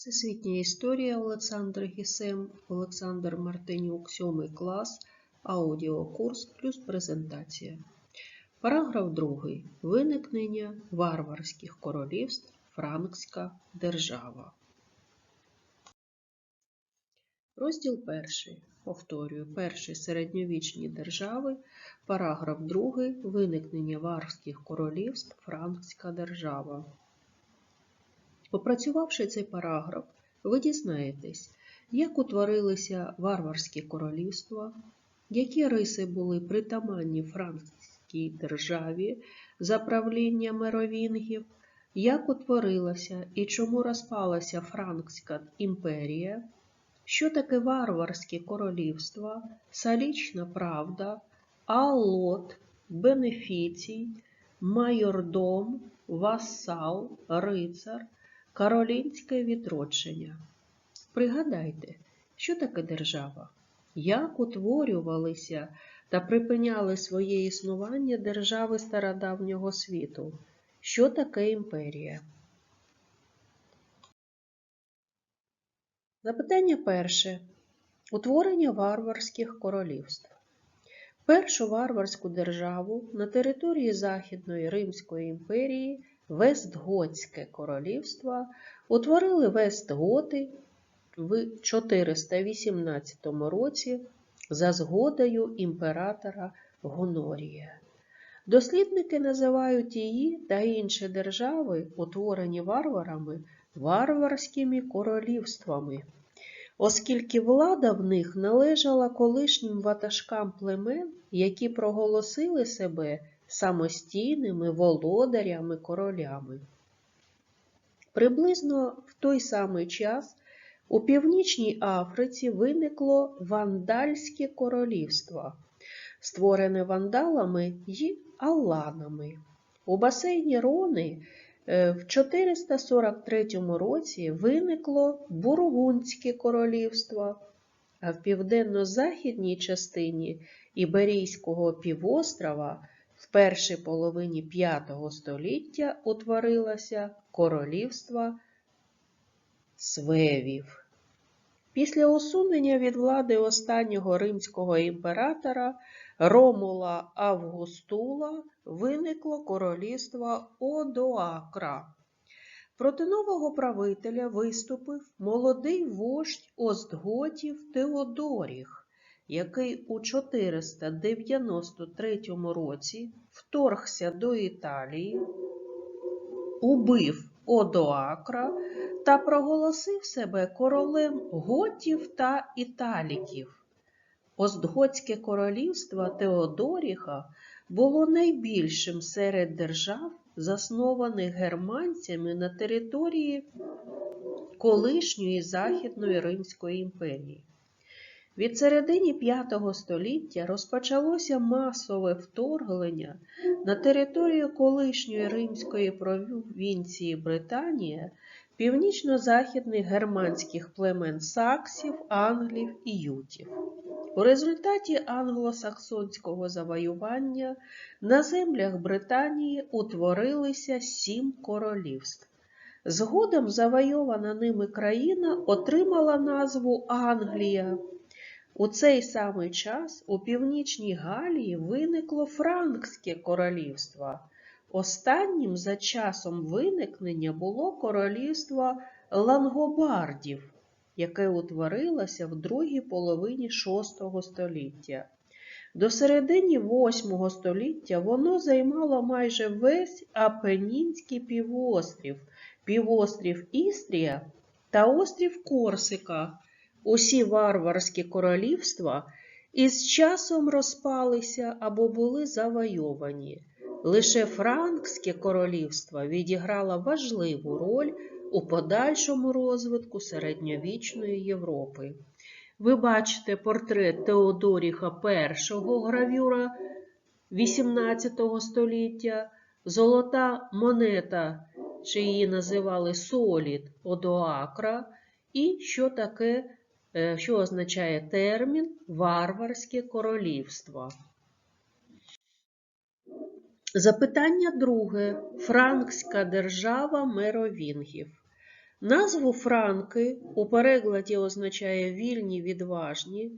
Всесвітня історія Олександр Гісем, Олександр Мартинюк, 7 клас, аудіокурс плюс презентація. Параграф 2. Виникнення варварських королівств Франкська держава. Розділ 1. Повторюю, перший середньовічні держави, параграф 2. Виникнення варварських королівств Франкська держава. Попрацювавши цей параграф, ви дізнаєтесь, як утворилися варварські королівства, які риси були притаманні франкській державі за правління меровінгів, як утворилася і чому розпалася Франкська імперія, що таке варварські королівства, салічна правда, алот, бенефіцій, майордом, васал, рицар, каролінське відродження. Пригадайте, що таке держава? Як утворювалися та припиняли своє існування держави стародавнього світу? Що таке імперія? Запитання перше. Утворення варварських королівств. Першу варварську державу на території Західної Римської імперії Вестготське королівство утворили Вестготи в 418 році за згодою імператора Гонорія. Дослідники називають її та інші держави, утворені варварами, варварськими королівствами, оскільки влада в них належала колишнім ватажкам племен, які проголосили себе самостійними володарями королями. Приблизно в той самий час у Північній Африці виникло вандальське королівство, створене вандалами й алланами. У басейні Рони в 443 році виникло Бургундське королівство, а в південно-західній частині Іберійського півострова в першій половині V століття утворилося королівство Свевів. Після усунення від влади останнього римського імператора Ромула Августула виникло королівство Одоакра. Проти нового правителя виступив молодий вождь Остготів Теодоріх, який у 493 році вторгся до Італії, убив Одоакра та проголосив себе королем готів та італіків. Остготське королівство Теодоріха було найбільшим серед держав, заснованих германцями на території колишньої Західної Римської імперії. Від середини V століття розпочалося масове вторгнення на територію колишньої римської провінції Британія північно-західних германських племен саксів, англів і ютів. У результаті англосаксонського завоювання на землях Британії утворилися сім королівств. Згодом завойована ними країна отримала назву Англія. У цей самий час у північній Галії виникло Франкське королівство. Останнім за часом виникнення було королівство лангобардів, яке утворилося в другій половині VI століття. До середини VIII століття воно займало майже весь Апенінський півострів, півострів Істрія та острів Корсика. Усі варварські королівства із часом розпалися або були завойовані. Лише Франкське королівство відіграло важливу роль у подальшому розвитку середньовічної Європи. Ви бачите портрет Теодоріха І гравюра XVIII століття, золота монета, чи її називали солід Одоакра, і що таке, що означає термін Варварське королівство. Запитання друге. Франкська держава меровінгів. Назву франки у перекладі означає вільні, відважні,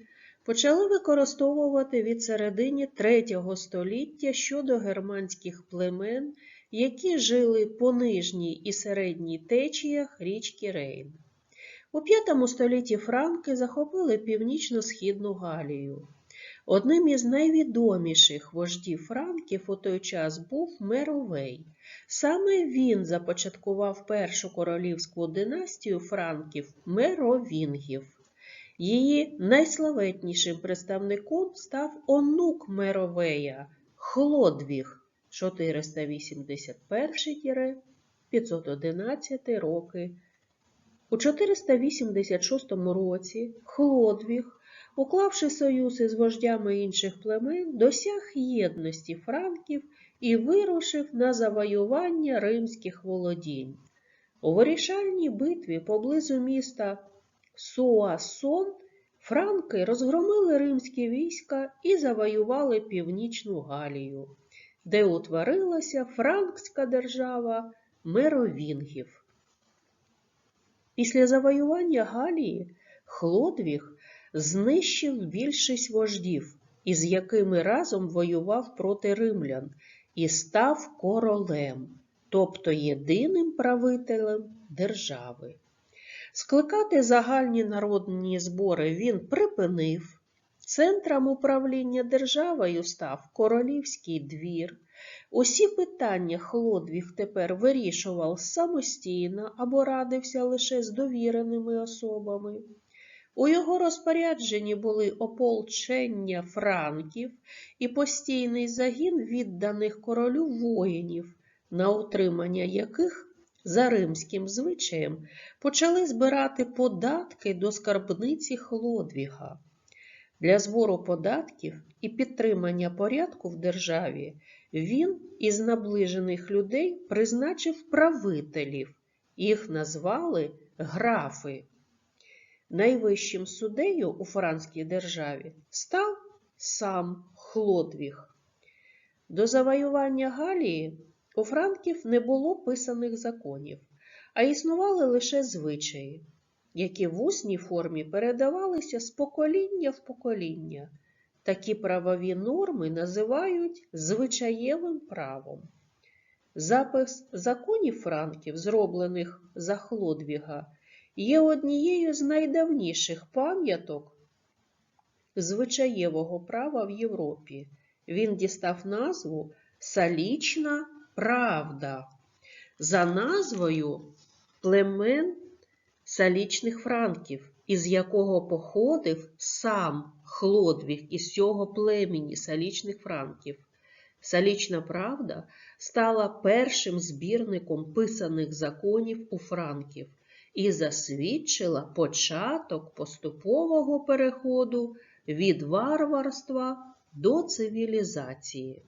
почали використовувати від середини третього століття щодо германських племен, які жили по нижній і середній течіях річки Рейн. У V столітті франки захопили північно-східну Галію. Одним із найвідоміших вождів франків у той час був Меровей. Саме він започаткував першу королівську династію франків Меровінгів. Її найславетнішим представником став онук Меровея Хлодвіг 481-511 роки. У 486 році Хлодвіг, уклавши союз із вождями інших племен, досяг єдності франків і вирушив на завоювання римських володінь. У вирішальній битві поблизу міста Суасон франки розгромили римські війська і завоювали північну Галію, де утворилася франкська держава Меровінгів. Після завоювання Галії Хлодвіг знищив більшість вождів, із якими разом воював проти римлян, і став королем, тобто єдиним правителем держави. Скликати загальні народні збори він припинив. Центром управління державою став королівський двір. Усі питання Хлодвіг тепер вирішував самостійно або радився лише з довіреними особами. У його розпорядженні були ополчення франків і постійний загін відданих королю воїнів, на утримання яких за римським звичаєм почали збирати податки до скарбниці Хлодвіга. Для збору податків і підтримання порядку в державі він із наближених людей призначив правителів, їх назвали графи. Найвищим суддею у франській державі став сам Хлодвіг. До завоювання Галії у франків не було писаних законів, а існували лише звичаї, які в усній формі передавалися з покоління в покоління. Такі правові норми називають звичаєвим правом. Запис законів франків, зроблених за Хлодвіга, є однією з найдавніших пам'яток звичаєвого права в Європі. Він дістав назву Салічна правда за назвою племен салічних франків, із якого походив сам Хлодвіг із цього племені салічних франків. Салічна правда стала першим збірником писаних законів у франків і засвідчила початок поступового переходу від варварства до цивілізації.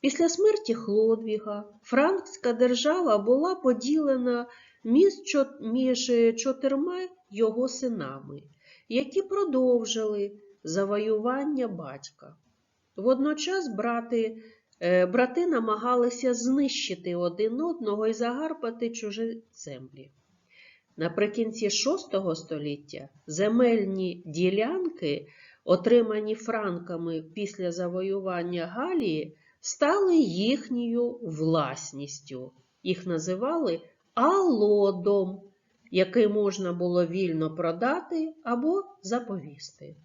Після смерті Хлодвіга франкська держава була поділена між чотирма його синами, які продовжили завоювання батька. Водночас брати, е, брати намагалися знищити один одного і загарбати чужі землі. Наприкінці VI століття земельні ділянки, отримані франками після завоювання Галії, стали їхньою власністю. Їх називали алодом, який можна було вільно продати або заповісти.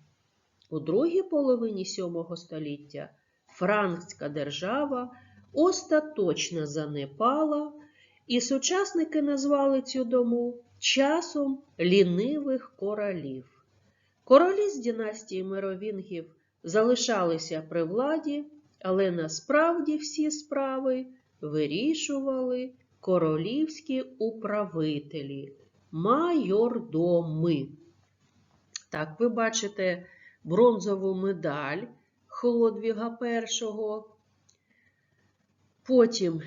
У другій половині VII століття франкська держава остаточно занепала, і сучасники назвали цю дому часом лінивих королів. Королі з династії Меровінгів залишалися при владі, але насправді всі справи вирішували королівські управителі, майордоми. Так, ви бачите бронзову медаль Хлодвіга І. Потім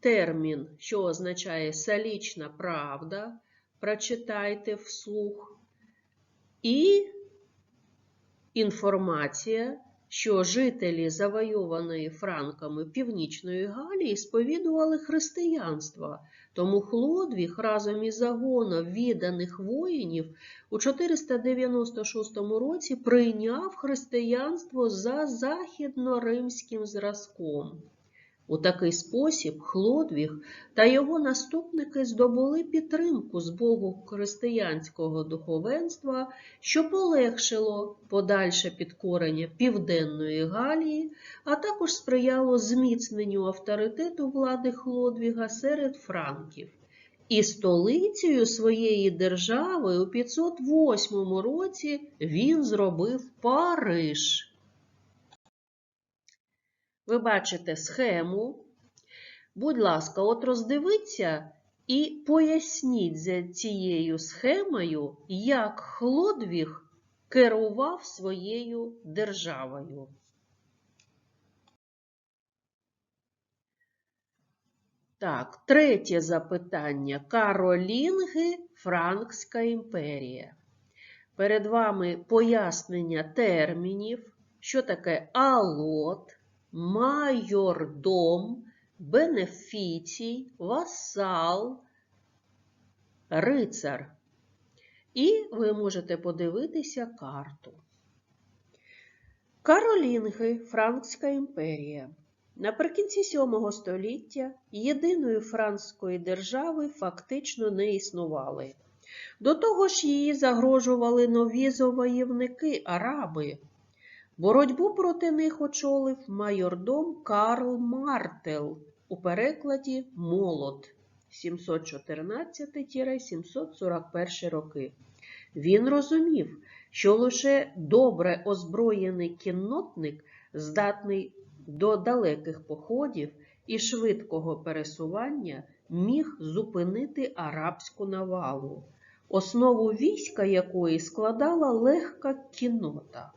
термін, що означає салічна правда, прочитайте вслух. І інформація, що жителі завойованої франками Північної Галії сповідували християнство, тому Хлодвіг разом із загоном відданих воїнів у 496 році прийняв християнство за західноримським зразком. У такий спосіб Хлодвіг та його наступники здобули підтримку з боку християнського духовенства, що полегшило подальше підкорення Південної Галії, а також сприяло зміцненню авторитету влади Хлодвіга серед франків. І столицею своєї держави у 508 році він зробив Париж. Ви бачите схему. Будь ласка, от роздивіться і поясніть за цією схемою, як Хлодвіг керував своєю державою. Так, третє запитання. Каролінги Франкська імперія. Перед вами пояснення термінів, що таке алот, майордом, бенефіцій, васал, рицар. І ви можете подивитися карту. Каролінги Франкська імперія. Наприкінці 7 століття єдиної франкської держави фактично не існували. До того ж її загрожували нові завоєвники араби. Боротьбу проти них очолив майордом Карл Мартел у перекладі Молот 714-741 роки. Він розумів, що лише добре озброєний кіннотник здатний до далеких походів і швидкого пересування міг зупинити арабську навалу, основу війська якої складала легка кіннота.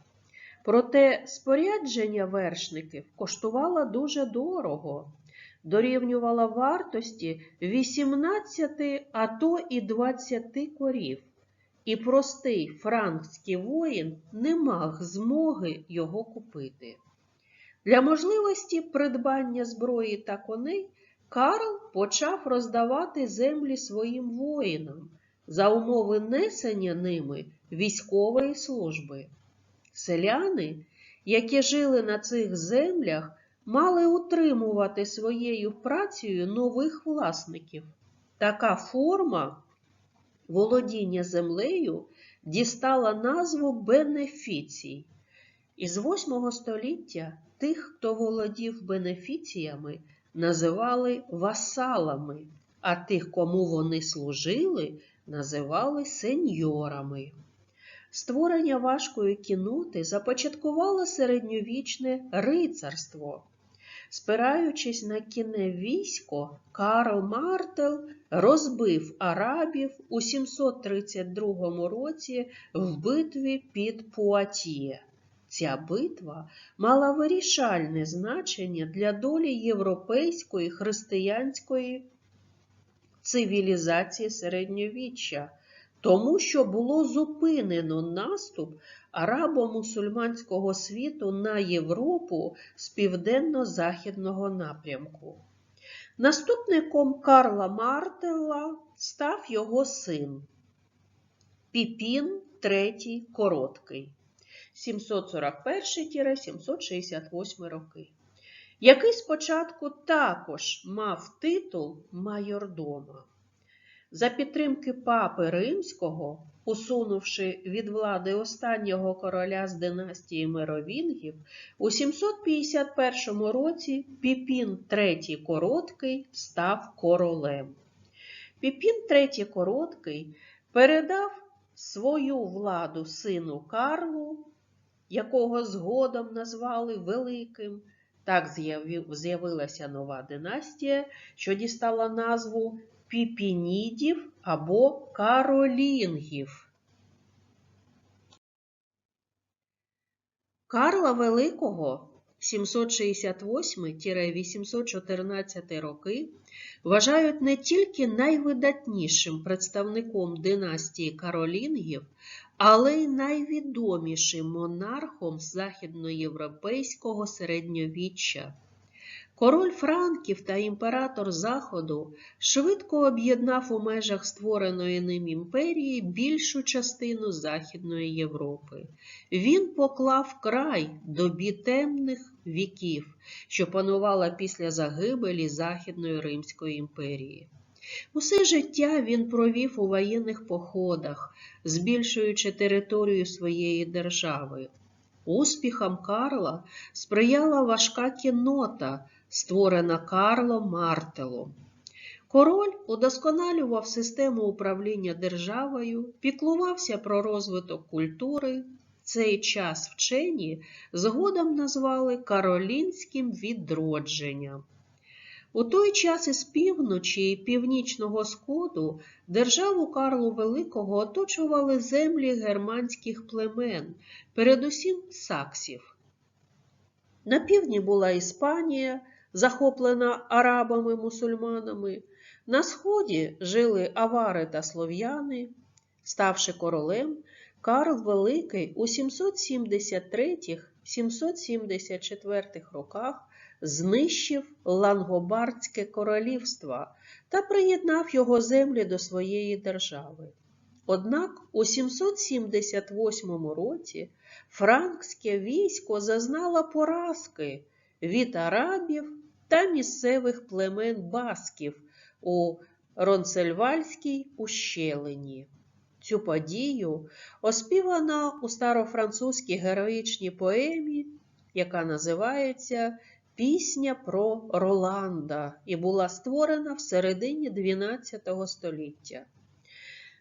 Проте спорядження вершників коштувало дуже дорого, дорівнювало вартості 18, а то і 20 корів, і простий франкський воїн не мав змоги його купити. Для можливості придбання зброї та коней Карл почав роздавати землі своїм воїнам за умови несення ними військової служби. Селяни, які жили на цих землях, мали утримувати своєю працею нових власників. Така форма володіння землею дістала назву бенефіцій. Із 8 століття тих, хто володів бенефіціями, називали васалами, а тих, кому вони служили, називали сеньорами. Створення важкої кіноти започаткувало середньовічне рицарство. Спираючись на кіне військо, Карл Мартел розбив арабів у 732 році в битві під Пуатіє. Ця битва мала вирішальне значення для долі європейської християнської цивілізації середньовіччя, тому що було зупинено наступ арабо-мусульманського світу на Європу з південно-західного напрямку. Наступником Карла Мартелла став його син Піпін III Короткий 741-768 роки, який спочатку також мав титул майордома. За підтримки папи Римського, усунувши від влади останнього короля з династії Меровінгів, у 751 році Піпін III Короткий став королем. Піпін III Короткий передав свою владу сину Карлу, якого згодом назвали Великим. Так з'явилася нова династія, що дістала назву піпінідів або каролінгів. Карла Великого 768-814 роки вважають не тільки найвидатнішим представником династії Каролінгів, але й найвідомішим монархом західноєвропейського середньовіччя. Король Франків та імператор Заходу швидко об'єднав у межах створеної ним імперії більшу частину Західної Європи. Він поклав край добі темних віків, що панувала після загибелі Західної Римської імперії. Усе життя він провів у воєнних походах, збільшуючи територію своєї держави. Успіхам Карла сприяла важка кіннота, створена Карлом Мартелом. Король удосконалював систему управління державою, піклувався про розвиток культури. Цей час вчені згодом назвали Каролінським відродженням. У той час із півночі і північного сходу державу Карлу Великого оточували землі германських племен, передусім саксів. На півдні була Іспанія, захоплена арабами-мусульманами. На сході жили авари та слов'яни. Ставши королем, Карл Великий у 773-774 роках знищив Лангобардське королівство та приєднав його землі до своєї держави. Однак у 778 році франкське військо зазнало поразки від арабів та місцевих племен басків у Ронцельвальській ущелині. Цю подію оспівано у старофранцузькій героїчній поемі, яка називається Пісня про Роланда і була створена в середині XII століття.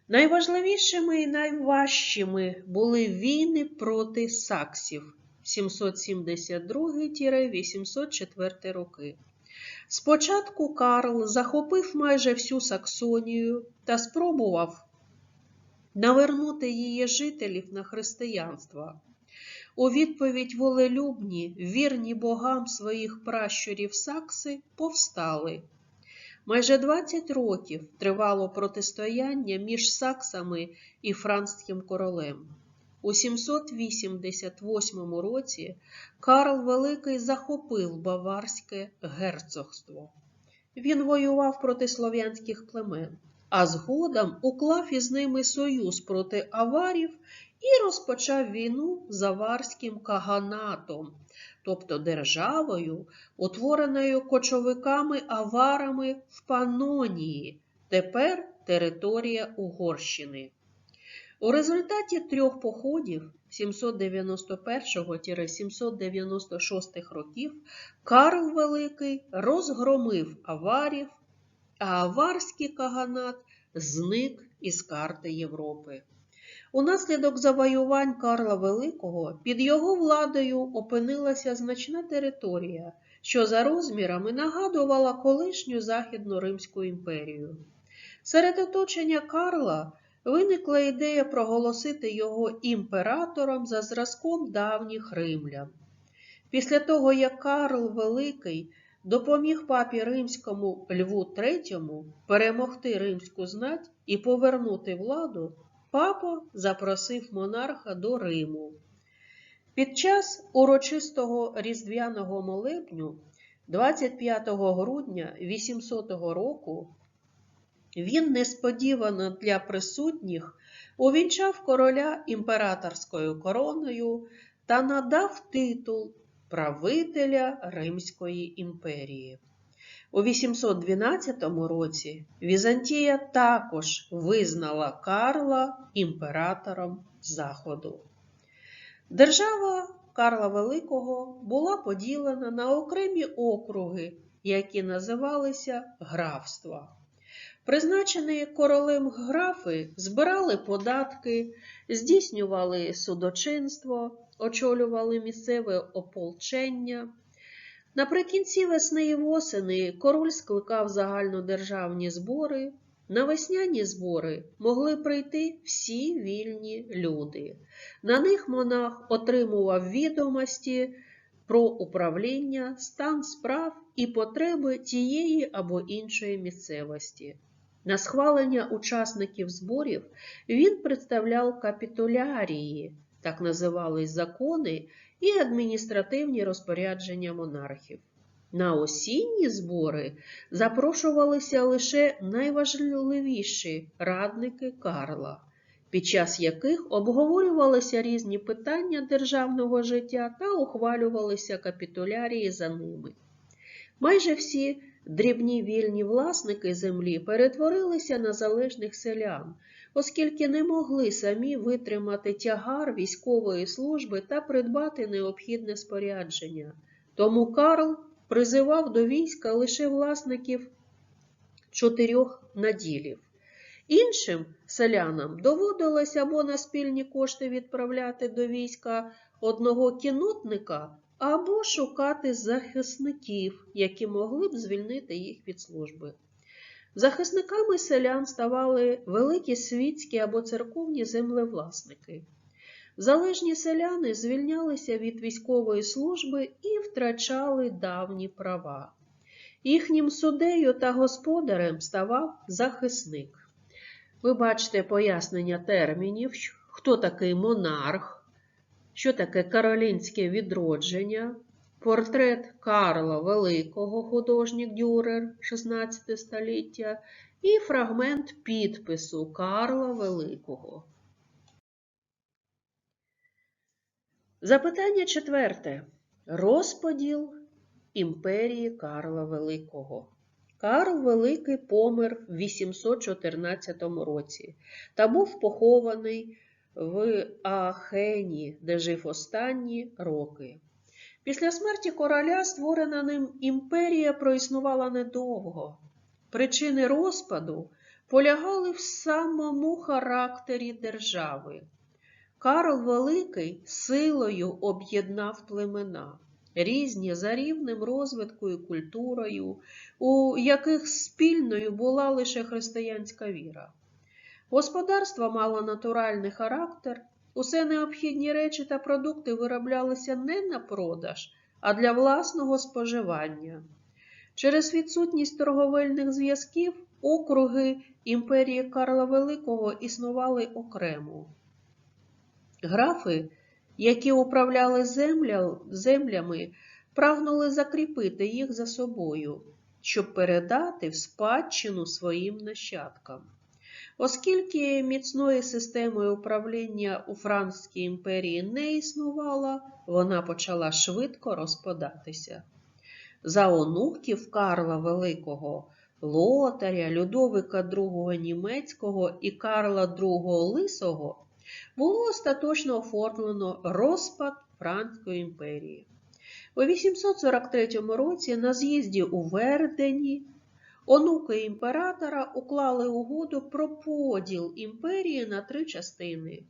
Найважливішими і найважчими були війни проти саксів 772-804 роки. Спочатку Карл захопив майже всю Саксонію та спробував навернути її жителів на християнство. У відповідь волелюбні, вірні богам своїх пращурів сакси повстали. Майже 20 років тривало протистояння між саксами і францьким королем. У 788 році Карл Великий захопив Баварське герцогство. Він воював проти слов'янських племен, а згодом уклав із ними союз проти аварів і розпочав війну з аварським каганатом, тобто державою, утвореною кочовиками аварами в Панонії, тепер територія Угорщини. У результаті трьох походів 791-796 років Карл Великий розгромив аварів, а аварський каганат зник із карти Європи. Унаслідок завоювань Карла Великого під його владою опинилася значна територія, що за розмірами нагадувала колишню Західну Римську імперію. Серед оточення Карла виникла ідея проголосити його імператором за зразком давніх римлян. Після того, як Карл Великий допоміг папі римському Льву III перемогти римську знать і повернути владу, папа запросив монарха до Риму. Під час урочистого різдвяного молебню 25 грудня 800 року він несподівано для присутніх увінчав короля імператорською короною та надав титул правителя Римської імперії. У 812 році Візантія також визнала Карла імператором Заходу. Держава Карла Великого була поділена на окремі округи, які називалися графства. Призначені королем графи збирали податки, здійснювали судочинство, очолювали місцеве ополчення. Наприкінці весни і восени король скликав загальнодержавні збори. На весняні збори могли прийти всі вільні люди. На них монах отримував відомості про управління, стан справ і потреби тієї або іншої місцевості. На схвалення учасників зборів він представляв капітулярії, так називались закони і адміністративні розпорядження монархів. На осінні збори запрошувалися лише найважливіші радники Карла, під час яких обговорювалися різні питання державного життя та ухвалювалися капітулярії за ними. Майже всі дрібні вільні власники землі перетворилися на залежних селян, оскільки не могли самі витримати тягар військової служби та придбати необхідне спорядження. Тому Карл призивав до війська лише власників чотирьох наділів. Іншим селянам доводилось або на спільні кошти відправляти до війська одного кінотника, або шукати захисників, які могли б звільнити їх від служби. Захисниками селян ставали великі світські або церковні землевласники. Залежні селяни звільнялися від військової служби і втрачали давні права. Їхнім судею та господарем ставав захисник. Ви бачите пояснення термінів, хто такий монарх, що таке каролінське відродження, портрет Карла Великого, художник Дюрер 16 століття, і фрагмент підпису Карла Великого. Запитання четверте. Розподіл імперії Карла Великого. Карл Великий помер в 814 році та був похований в Аахені, де жив останні роки. Після смерті короля створена ним імперія проіснувала недовго. Причини розпаду полягали в самому характері держави. Карл Великий силою об'єднав племена, різні за рівнем розвитку і культурою, у яких спільною була лише християнська віра. Господарство мало натуральний характер, усе необхідні речі та продукти вироблялися не на продаж, а для власного споживання. Через відсутність торговельних зв'язків округи імперії Карла Великого існували окремо. Графи, які управляли земля, землями, прагнули закріпити їх за собою, щоб передати в спадщину своїм нащадкам. Оскільки міцної системи управління у Франкській імперії не існувало, вона почала швидко розпадатися. За онуків Карла Великого, Лотаря, Людовика II Німецького і Карла II Лисого було остаточно оформлено розпад Франкської імперії. У 843 році на з'їзді у Вердені онуки імператора уклали угоду про поділ імперії на три частини.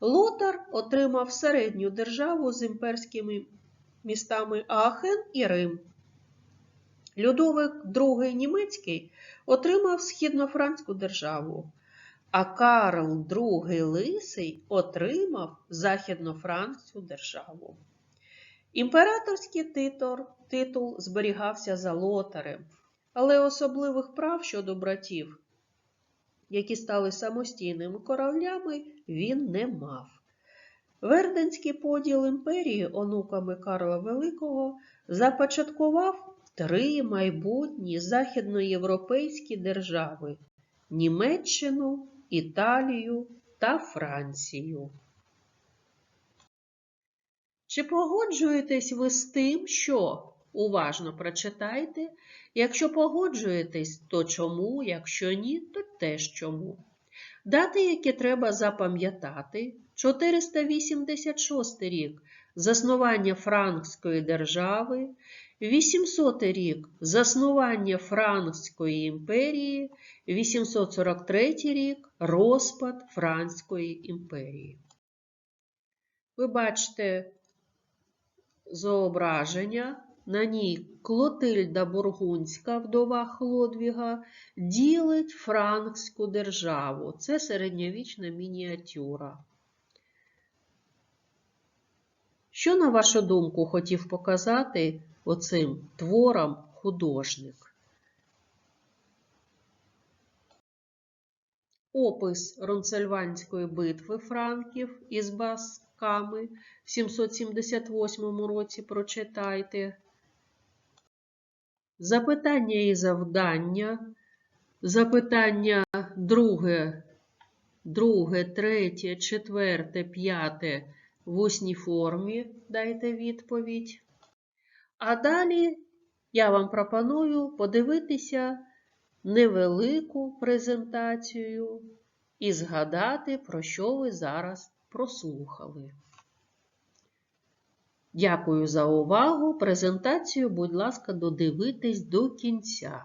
Лотар отримав середню державу з імперськими містами Аахен і Рим. Людовик II Німецький отримав східнофранську державу, а Карл II Лисий отримав західнофранкську державу. Імператорський титул зберігався за лотарем, але особливих прав щодо братів, які стали самостійними королями, він не мав. Верденський поділ імперії онуками Карла Великого започаткував три майбутні західноєвропейські держави Німеччину, Італію та Францію. Чи погоджуєтесь ви з тим, що уважно прочитайте? Якщо погоджуєтесь, то чому, якщо ні, то теж чому. Дати, які треба запам'ятати, 486 рік заснування Франкської держави, 800 рік заснування Франкської імперії, 843 рік розпад Франкської імперії. Ви бачите зображення, на ній Клотильда Бургунська, вдова Хлодвіга, ділить Франкську державу. Це середньовічна мініатюра. Що, на вашу думку, хотів показати оцим твором художник? Опис Ронцельванської битви франків із басками в 778 році прочитайте. Запитання і завдання. Запитання друге, друге, третє, четверте, п'яте в усній формі дайте відповідь. А далі я вам пропоную подивитися невелику презентацію і згадати, про що ви зараз прослухали. Дякую за увагу. Презентацію, будь ласка, додивитись до кінця.